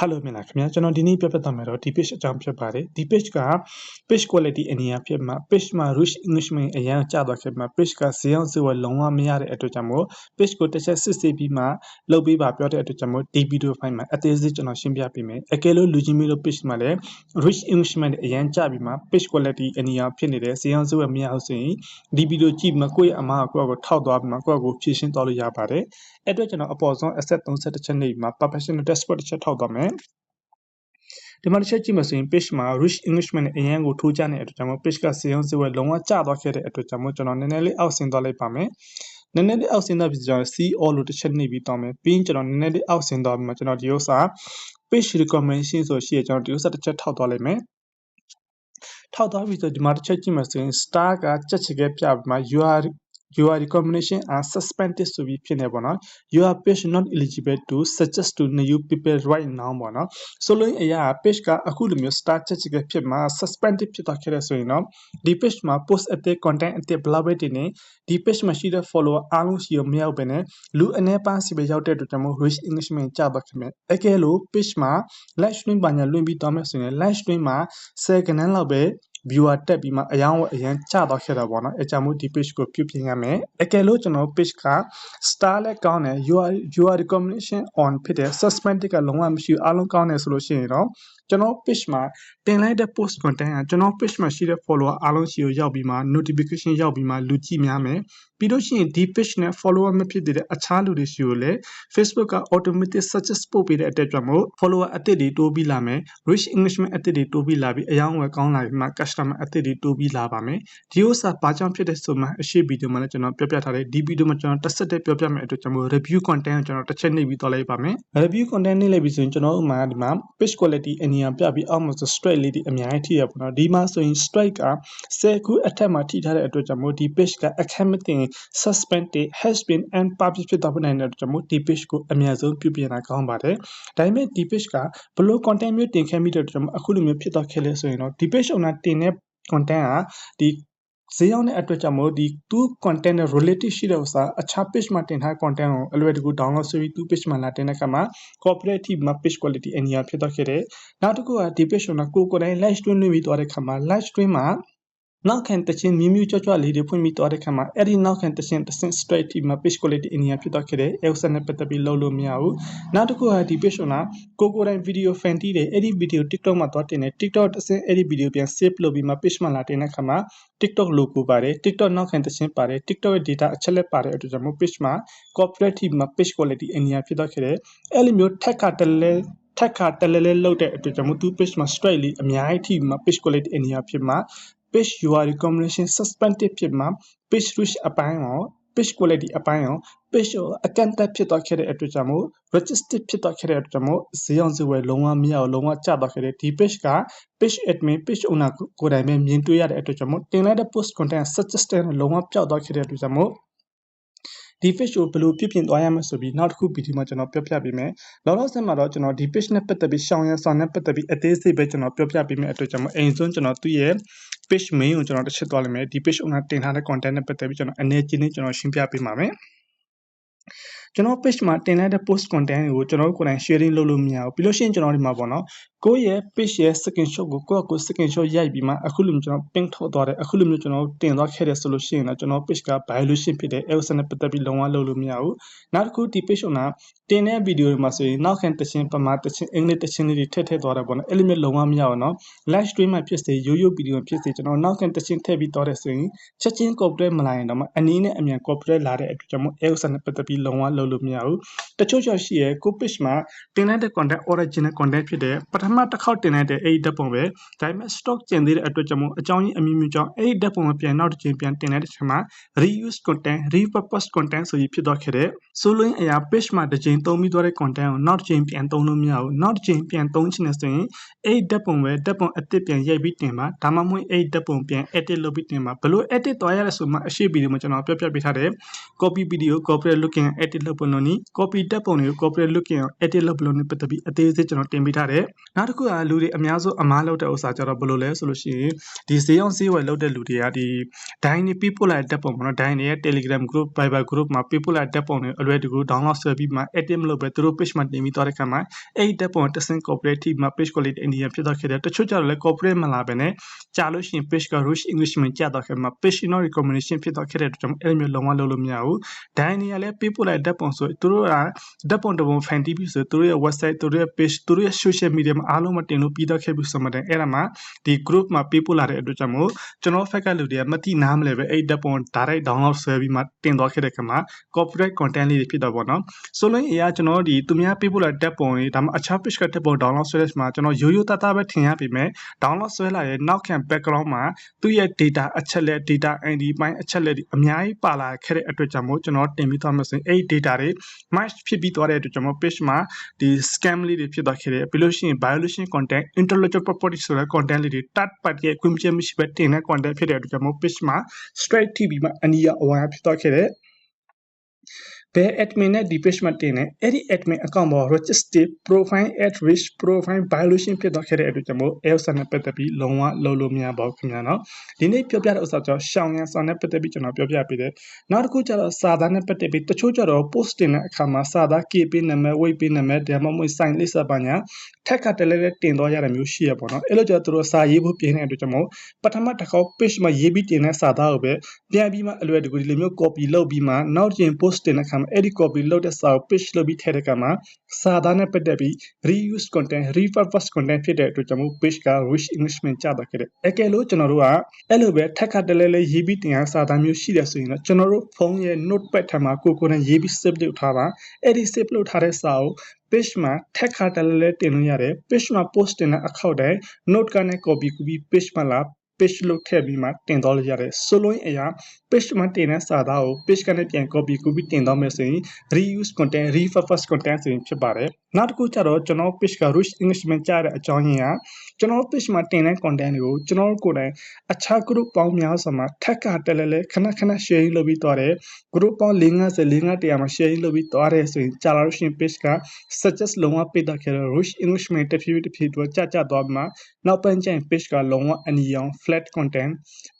Hello မင်္ဂလာခင်ဗျာကျွန်တော်ဒီနေ့ပြပြသွားမယ်တော့ဒီ page အကြောင်းဖြစ်ပါတယ်ဒီ page က page quality အနေအဖြစ်မှာ page မှာ rich english မှာအရင်ကျသွားခဲ့မှာ page ကဈေးအောင်ဈေးဝယ်လုံးဝမရတဲ့အတွက်ကြောင့်မို့ page ကိုတစ်ချက်စစ်ဆေးပြီးမှလုပ်ပေးပါပြောတဲ့အတွက်ကြောင့်မို့ဒီ video file မှာအသေးစိတ်ကျွန်တော်ရှင်းပြပေးမယ်အကယ်လို့လူချင်းမီလို့ page မှာလည်း rich english မှာအရင်ကျပြီးမှ page quality အနေအဖြစ်နေတဲ့ဈေးအောင်ဈေးဝယ်မရအောင်ဆိုရင်ဒီ video ကြည့်မှကိုယ့်ရဲ့အမားကိုယ့်ကိုထောက်သွားပြီးမှကိုယ့်ကိုဖြည့်ရှင်းသွားလို့ရပါတယ် အဲ့အတွက်ကျွန်တော်အပေါ်ဆုံး asset 31ချက်နေပြီးမှ professional dashboard တစ်ချက်ထောက်သွားမယ်ဒီမှာတစ်ချက်ကြည့်မှဆိုရင် page မှာ rich english နဲ့အရင်ကိုထိုးကြတဲ့အတွက်ကြောင့်မို့ page ကစေအောင်စေဝဲလုံးဝကျသွားခဲ့တဲ့အတွက်ကြောင့်မို့ကျွန်တော်နည်းနည်းလေးအောက်ဆင်းသွားလိုက်ပါမယ်နည်းနည်းလေးအောက်ဆင်းသွားပြီဆိုတော့ see all လို့တစ်ချက်နှိပ်ပြီးတောင်းမယ်ပြီးရင်ကျွန်တော်နည်းနည်းလေးအောက်ဆင်းသွားပြီးမှကျွန်တော်ဒီဥစ္စာ page recommendation ဆိုရှိရကျွန်တော်ဒီဥစ္စာတစ်ချက်ထောက်သွားလိုက်မယ်ထောက်သွားပြီဆိုဒီမှာတစ်ချက်ကြည့်မှဆိုရင် star ကကြက်ချက်ကပြပြီးမှ UR your recommendation are suspended ဆိုပြီးဖြစ်နေပေါ့နော် your page not eligible to suggest to new people right now ပေါ့နော်ဆိုလို့အရာ page ကအခုလိုမျိုး start ချက်ချက်ကဖြစ်မှာ suspended ဖြစ်သွားခဲ့ရဆိုရင်တော့ဒီ page မှာ post အသစ် content အသစ်ဘလောက်ပဲတင်နေဒီ page မှာရှိတဲ့ follower အားလုံးရှိရမရောက်ပဲနဲ့လူအနေပန်းစီပဲရောက်တဲ့အတွက်ကြောင့်မို့ reach engagement ကျသွားခင်ဗျအကယ်လို့ page မှာ live stream ပါညာလွှင့်ပြီးသွားမယ်ဆိုရင် live stream မှာ10ခန်းလောက်ပဲ viewer တက်ပြီးမှအယောင်အရန်ကျသွားခဲ့တာပေါ့နော်အဲကြောင့်မို့ဒီ page ကိုပြုပြင်ရမယ်အကယ်လို့ကျွန်တော် page က star လည်းကောင်းတယ် your your recommendation on ဖြစ်တယ် suspended ကလုံးဝမရှိဘူးအားလုံးကောင်းတယ်ဆိုလို့ရှိရင်တော့ကျွန်တော် page မှာတင်လိုက်တဲ့ post content ကကျွန်တော် page မှာရှိတဲ့ follower အားလုံးရှိကိုရောက်ပြီးမှ notification ရောက်ပြီးမှလူကြည့်များမယ်ပြီးလို့ရှိရင်ဒီ page နဲ့ follower မဖြစ်တဲ့အခြားလူတွေရှိကိုလည်း Facebook က automatic suggest ပို့ပေးတဲ့အတွက်ကြောင့်မို့ follower အသစ်တွေတိုးပြီးလာမယ် reach engagement အသစ်တွေတိုးပြီးလာပြီးအယောင်းဝယ်ကောင်းလာပြီးမှ customer အသစ်တွေတိုးပြီးလာပါမယ်ဒီဥစ္စာဘာကြောင့်ဖြစ်တဲ့ဆိုမှအရှိဗီဒီယိုမှာလည်းကျွန်တော်ပြောပြထားတယ်ဒီဗီဒီယိုမှာကျွန်တော်တစ်ဆက်တည်းပြောပြမယ်အတွက်ကြောင့်မို့ review content ကိုကျွန်တော်တစ်ချက်နှိပ်ပြီးသွားလိုက်ပါမယ် review content နှိပ်လိုက်ပြီဆိုရင်ကျွန်တော်ဥမာဒီမှာ page quality အနီယံပြပြီးအောက်မှာဆို strike လေးတွေအများကြီးထိရပါတော့ဒီမှာဆိုရင် strike က10ခုအထက်မှာထိထားတဲ့အတွက်ကြောင့်မို့ဒီ page ကအခက်မတင် suspended has been and published ဖြစ်သွားနိုင်တဲ့အတွက်ကြောင့်မို့ဒီ page ကိုအများဆုံးပြုပြင်တာကောင်းပါတယ်ဒါပေမဲ့ဒီ page ကဘလို့ content မျိုးတင်ခဲ့မိတဲ့အတွက်ကြောင့်အခုလိုမျိုးဖြစ်သွားခဲ့လဲဆိုရင်တော့ဒီ page owner တင်တဲ့ content ကဒီဈေးရောက်တဲ့အတွက်ကြောင့်မို့ဒီသူ content နဲ့ related ရှိတဲ့ဥစ္စာအခြား page မှာတင်ထား content ကိုအလွယ်တကူ download ဆိုပြီးသူ page မှာလာတင်တဲ့အခါမှာ cooperative မှာ page quality အညာဖြစ်သွားခဲ့တယ်နောက်တစ်ခုကဒီ page ကိုကိုကိုယ်တိုင် live stream လုပ်ပြီးသွားတဲ့အခါမှာ live stream မှာ နောက်ခံတခြင်းမြင်းမြူးကြွကြွလေးတွေဖွင့်ပြီးသွားတဲ့ခါမှာအဲ့ဒီနောက်ခံတခြင်းတခြင်း straight ဒီမှာ page quality အနည်းဖြစ်သွားခဲ့တယ် Elsa နဲ့ပတ်သက်ပြီးလုပ်လို့မရဘူးနောက်တစ်ခုကဒီ page ကကိုကိုတိုင်း video fan တီးတယ်အဲ့ဒီ video TikTok မှာသွားတင်တယ် TikTok တခြင်းအဲ့ဒီ video ပြန် save လုပ်ပြီးမှ page မှာလာတင်တဲ့ခါမှာ TikTok logo ပါတယ် TikTok နောက်ခံတခြင်းပါတယ် TikTok ရဲ့ data အချက်လက်ပါတယ်အတွက်ကြောင့်မို့ page မှာ cooperative မှာ page quality အနည်းဖြစ်သွားခဲ့တယ်အဲ့လိုမျိုးထက်ကတလဲထက်ခါတလဲလဲလောက်တဲ့အတွက်ကြောင့်မို့သူ page မှာ straight လေးအများကြီးထိမှာ page quality အနည်းဖြစ်မှာ page URL recommendation suspended ဖြစ်မှာ page reach အပိုင်းရော page quality အပိုင်းရော page ကိုအကန့်အသတ်ဖြစ်သွားခဲ့တဲ့အတွက်ကြောင့်မို့ registered ဖြစ်သွားခဲ့တဲ့အတွက်ကြောင့်မို့ဈေးအောင်ဈေးဝယ်လုံးဝမရအောင်လုံးဝကျသွားခဲ့တဲ့ဒီ page က page admin page owner ကိုယ်တိုင်ပဲမြင်တွေ့ရတဲ့အတွက်ကြောင့်မို့တင်လိုက်တဲ့ post content suggested လုံးဝပျောက်သွားခဲ့တဲ့အတွက်ကြောင့်မို့ဒီ page ကိုဘယ်လိုပြုပြင်သွားရမလဲဆိုပြီးနောက်တစ်ခုဗီဒီယိုမှာကျွန်တော်ပြောပြပေးမယ်။လောလောဆယ်မှာတော့ကျွန်တော်ဒီ page နဲ့ပတ်သက်ပြီးရှောင်းရန်ဆောင်နဲ့ပတ်သက်ပြီးအသေးစိတ်ပဲကျွန်တော်ပြောပြပေးမယ်အတွက်ကြောင့်အိမ်စွန်းကျွန်တော်သူ့ရဲ့ page main ကိုကျွန်တော်တစ်ချက်သွားလိမ့်မယ်ဒီ page owner တင်ထားတဲ့ content နဲ့ပတ်သက်ပြီးကျွန်တော်အနေချင်းချင်းကျွန်တော်ရှင်းပြပေးပါမယ်။ ကျွန်တော် page မှာတင်လိုက်တဲ့ post content ကိုကျွန်တော်တို့ကိုယ်တိုင် sharing လုပ်လို့မရဘူးပြီးလို့ရှိရင်ကျွန်တော်ဒီမှာပေါ့နော်ကိုယ့်ရဲ့ page ရဲ့ screenshot ကိုကိုယ့်အကို screenshot ရိုက်ပြီးမှအခုလိုမျိုးကျွန်တော် ping ထုတ်သွားတယ်အခုလိုမျိုးကျွန်တော်တင်သွားခဲ့တယ်ဆိုလို့ရှိရင်တော့ကျွန်တော် page က violation ဖြစ်တဲ့ error နဲ့ပတ်သက်ပြီးလုံးဝလုပ်လို့မရဘူးနောက်တစ်ခုဒီ page ကတင်တဲ့ video တွေမှာဆိုရင်နောက်ခံတခြင်းပမာတခြင်းအင်္ဂလိပ်တခြင်းလေးတွေထည့်ထည့်သွားတယ်ပေါ့နော်အဲ့လိုမျိုးလုံးဝမရဘူးနော် live stream မှာဖြစ်စေရိုးရိုး video ဖြစ်စေကျွန်တော်နောက်ခံတခြင်းထည့်ပြီးသွားတယ်ဆိုရင်ချက်ချင်း copyright မလာရင်တော့အနည်းနဲ့အမြန် copyright လာတဲ့အတွက်ကြောင့်မို့ error နဲ့ပတ်သက်ပြီးလုံးဝလုပ်လို့မရဘူးတချို့ကြောင့်ရှိရဲကို page မှာတင်လိုက်တဲ့ content original content ဖြစ်တယ်ပထမတစ်ခေါက်တင်လိုက်တဲ့အဲ့ဒီဓာတ်ပုံပဲဒါပေမဲ့ stock ကျန်သေးတဲ့အတွက်ကြောင့်မို့အကြောင်းရင်းအမျိုးမျိုးကြောင့်အဲ့ဒီဓာတ်ပုံမပြန်နောက်တစ်ချိန်ပြန်တင်လိုက်တဲ့အချိန်မှာ reuse content repurpose content ဆိုပြီးဖြစ်သွားခဲ့တဲ့ဆိုလိုရင်းအရာ page မှာတစ်ချိန်သုံးပြီးသွားတဲ့ content ကိုနောက်တစ်ချိန်ပြန်သုံးလို့မရဘူးနောက်တစ်ချိန်ပြန်သုံးချင်တယ်ဆိုရင်အဲ့ဒီဓာတ်ပုံပဲဓာတ်ပုံအသစ်ပြန်ရိုက်ပြီးတင်ပါဒါမှမဟုတ်အဲ့ဒီဓာတ်ပုံပြန် edit လုပ်ပြီးတင်ပါဘလို့ edit သွားရလဲဆိုမှအရှိဗီဒီယိုမှာကျွန်တော်ပြောပြပေးထားတယ် copy video copy looking edit လုပ်လုပ်ပုံလို့နီ copy တက်ပုံတွေကို corporate looking အောင် edit လုပ်ပုံလို့နီပတ်သက်ပြီးအသေးစိတ်ကျွန်တော်တင်ပေးထားတယ်နောက်တစ်ခုကလူတွေအများဆုံးအမားလုပ်တဲ့ဥစ္စာကြတော့ဘယ်လိုလဲဆိုလို့ရှိရင်ဒီဈေးအောင်ဈေးဝယ်လုပ်တဲ့လူတွေကဒီ dine နေ people လိုက်တက်ပုံပေါ့နော် dine ရဲ့ telegram group viber group မှာ people လိုက်တက်ပုံတွေအလွယ်တကူ download ဆွဲပြီးမှ edit မလုပ်ပဲသူတို့ page မှာတင်ပြီးသွားတဲ့ခါမှာအဲ့ဒီတက်ပုံတစ်ဆင့် cooperative မှာ page quality India ဖြစ်သွားခဲ့တယ်တချို့ကြတော့လဲ corporate မလာပဲနဲ့ကြာလို့ရှိရင် page က rush english မှာကြာသွားခဲ့မှာ page no recommendation ဖြစ်သွားခဲ့တဲ့အတွက်ကြောင့်အဲ့လိုမျိုးလုံးဝလုပ်လို့မရဘူး dine နေရလဲ people လိုက်တက်ပုံဆိုသူတို့ကတက်ပုံတပုံ fan TV ဆိုသူတို့ရဲ့ website သူတို့ရဲ့ page သူတို့ရဲ့ social media မှာအားလုံးမတင်လို့ပြီးတော့ခဲ့ပြီဆိုမှတဲ့အဲ့ဒါမှာဒီ group မှာ people လာတဲ့အတွက်ကြောင့်မို့ကျွန်တော် fact ကလူတွေကမတိနားမလဲပဲအဲ့တက်ပုံ direct download ဆွဲပြီးမှတင်သွားခဲ့တဲ့ခါမှာ copyright content လေးတွေဖြစ်တော့ဗောနော်ဆိုလို့အရာကျွန်တော်ဒီသူများ people လာတက်ပုံတွေဒါမှအခြား page ကတက်ပုံ download ဆွဲတဲ့မှာကျွန်တော်ရိုးရိုးသားသားပဲထင်ရပြီမဲ့ download ဆွဲလာရဲ့နောက်ခံ background မှာသူ့ရဲ့ data အချက်လက် data ID ပိုင်းအချက်လက်တွေအများကြီးပါလာခဲ့တဲ့အတွက်ကြောင့်မို့ကျွန်တော်တင်ပြီးသွားမှဆိုရင်အဲ့ဒီ data တွေ match ဖြစ်ပြီးသွားတဲ့အတွက်ကြောင့်မို့ page မှာဒီ scam လေးတွေဖြစ်သွားခဲ့တယ်ပြီးလို့ရှိရင် violation content intellectual property ဆိုတဲ့ content လေးတွေ third party ရဲ့ equipment မရှိပဲတင်တဲ့ content ဖြစ်တဲ့အတွက်ကြောင့်မို့ page မှာ straight TV မှာအနီးအဝါဖြစ်သွားခဲ့တယ် ဘယ် admin နဲ့ဒီ page မှာတင်နေအဲ့ဒီ admin account ပေါ် register profile at risk profile violation ဖြစ်သွားခဲ့တဲ့အတွက်ကြောင့်မို့ ELSA နဲ့ပတ်သက်ပြီးလုံးဝလုံးလို့မရပါဘူးခင်ဗျာနော်ဒီနေ့ပြောပြတဲ့ဥစ္စာကြောင့်ရှောင်းရန်စာနဲ့ပတ်သက်ပြီးကျွန်တော်ပြောပြပေးတယ်နောက်တစ်ခုကျတော့စာသားနဲ့ပတ်သက်ပြီးတချို့ကျတော့ post တင်တဲ့အခါမှာစာသား KP နာမည် weight ပေးနာမည်ဒါမှမဟုတ် sign လိပ်စာပါညာထက်ကတလဲလဲတင်သွားရတဲ့မျိုးရှိရပေါ့နော်အဲ့လိုကျတော့သူတို့စာရေးဖို့ပြင်တဲ့အတွက်ကြောင့်မို့ပထမတစ်ခေါက် page မှာရေးပြီးတင်တဲ့စာသားကိုပဲပြန်ပြီးမှအလွယ်တကူဒီလိုမျိုး copy လုပ်ပြီးမှနောက်ကျင် post တင်တဲ့အခါမှာအဲ့ဒီ copy လုပ်တဲ့စာကို page လုပ်ပြီးထည့်တဲ့အခါမှာစာသားနဲ့ပတ်သက်ပြီး reuse content repurpose content ဖြစ်တဲ့အတွက်ကြောင့်မို့ page က rich english မှာကျသွားခဲ့တယ်အကယ်လို့ကျွန်တော်တို့ကအဲ့လိုပဲထက်ကတလဲလဲရေးပြီးတင်ရစာသားမျိုးရှိတယ်ဆိုရင်တော့ကျွန်တော်တို့ဖုန်းရဲ့ notepad ထဲမှာကိုကိုနဲ့ရေးပြီး save လုပ်ထားပါအဲ့ဒီ save လုပ်ထားတဲ့စာကို page မှာ tag ခါတလဲလဲတင်လို့ရတယ် page မှာ post တင်တဲ့အခောက်တိုင်း note ကနေ copy ကူပြီး page မှာလာ page လုပ်ထည့်ပြီးမှတင်သွားလို့ရတယ်ဆိုလို့အရာ page မှာတင်တဲ့စာသားကို page ကနေပြန် copy ကူပြီးတင်သွားမယ်ဆိုရင် reuse content repurpose content ဆိုရင်ဖြစ်ပါတယ်နောက်တစ်ခုကျတော့ကျွန်တော် page က rich english မှာကြားတဲ့အကြောင်းရင်းက ကျွန်တော် page မှာတင်တဲ့ content တွေကိုကျွန်တော်ကိုယ်တိုင်အခြား group ပေါင်းများစွာမှာထက်ကတက်လဲလဲခဏခဏ sharing လုပ်ပြီးသွားတယ် group ပေါင်း450 400မှာ sharing လုပ်ပြီးသွားတယ်ဆိုရင်ကြာလာလို့ရှိရင် page က suggest လုံးဝပိတ်တော့ခဲ့တော့ rich english မှာတဖြည်းဖြည်းတဖြည်းတော့ကြာကြာသွားပြီးမှနောက်ပိုင်းကျရင် page ကလုံးဝအနီရောင် flat content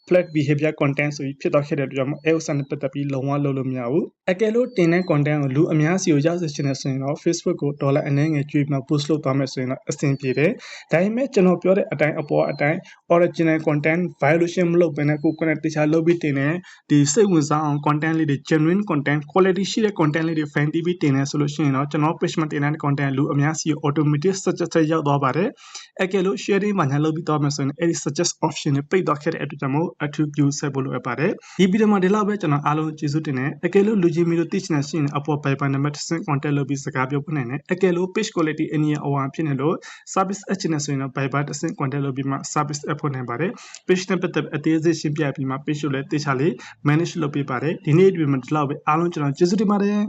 flat behavior content ဆိုပြီးဖြစ်သွားခဲ့တဲ့အတွက်ကြောင့်အဲဥစ္စာနဲ့ပတ်သက်ပြီးလုံးဝလုပ်လို့မရဘူးအကယ်လို့တင်တဲ့ content ကိုလူအများစီကိုရောက်စေချင်တယ်ဆိုရင်တော့ Facebook ကိုဒေါ်လာအနည်းငယ်ကျွေးမှ post လုပ်သွားမယ်ဆိုရင်တော့အဆင်ပြေတယ်ဒါပေမဲ့ကျွန်တော်ပြောတဲ့အတိုင်းအပေါ်အတိုင်း original content violation မလုပ်ဘဲနဲ့ကိုယ်ကတခြားလုပ်ပြီးတင်တဲ့ဒီစိတ်ဝင်စားအောင် content လေးတွေ genuine content quality ရှိတဲ့ content လေးတွေ fan TV တင်နေဆိုလို့ရှိရင်တော့ကျွန်တော် page မှာတင်တဲ့ content လူအများစီကို automatic suggest ရောက်သွားပါတယ် အကယ်လို့ sharing မှာညာလုပ်ပြီးသွားမယ်ဆိုရင်အဲ့ဒီ suggest option တွေပိတ်သွားခဲ့တဲ့အတွက်ကြောင့်မို့အထူးပြုဆက်ဖို့လိုအပ်ပါတယ်ဒီဗီဒီယိုမှာဒီလောက်ပဲကျွန်တော်အားလုံးကျေးဇူးတင်တယ်အကယ်လို့လူကြီးမီတို့သိချင်တဲ့ရှိရင်အပေါ် Viber နံပါတ်တစ်ဆင့် contact လုပ်ပြီးစကားပြောပြနိုင်တယ်အကယ်လို့ page quality အနည်းအဝါဖြစ်နေလို့ service အချင်နေဆိုရင်တော့ Viber တစ်ဆင့် contact လုပ်ပြီးမှ service app ဖွင့်နိုင်ပါတယ် page နဲ့ပတ်သက်အသေးစိတ်ရှင်းပြပြီးမှ page ကိုလည်းတေချာလေး manage လုပ်ပေးပါတယ်ဒီနေ့ဒီမှာဒီလောက်ပဲအားလုံးကျွန်တော်ကျေးဇူးတင်ပါတယ်